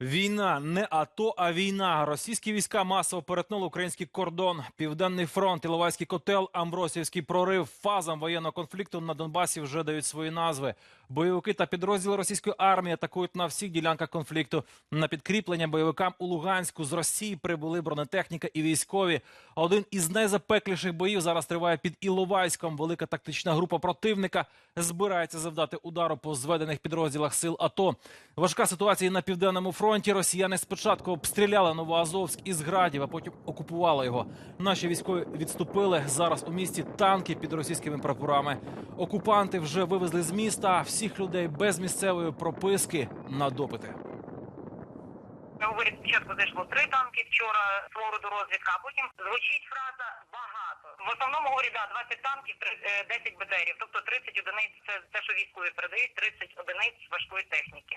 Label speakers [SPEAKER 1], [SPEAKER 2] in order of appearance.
[SPEAKER 1] Війна не АТО, а війна. Російські війська масово перетнули український кордон. Південний фронт, Іловайський котел, Амбросівський прорив. Фазам воєнного конфлікту на Донбасі вже дають свої назви. Бойовики та підрозділи російської армії атакують на всіх ділянках конфлікту. На підкріплення бойовикам у Луганську з Росії прибули бронетехніка і військові. Один із найзапекліших боїв зараз триває під Іловайськом. Велика тактична група противника збирається завдати удару по зведених підрозділах сил АТО. Важка ситуація на південному фронті. Росіяни спочатку обстріляли Новоазовськ із градів, а потім окупували його. Наші військові відступили. Зараз у місті танки під російськими прапорами. Окупанти вже вивезли з міста всіх людей без місцевої прописки на допити.
[SPEAKER 2] Говорять, спочатку зайшло три танки вчора з флориду розвідка, а потім звучить фраза багато. В основному говорять, да, 20 танків, три- е, 10 БТРів, тобто 30 одиниць, це те, що військові передають, 30 одиниць важкої техніки.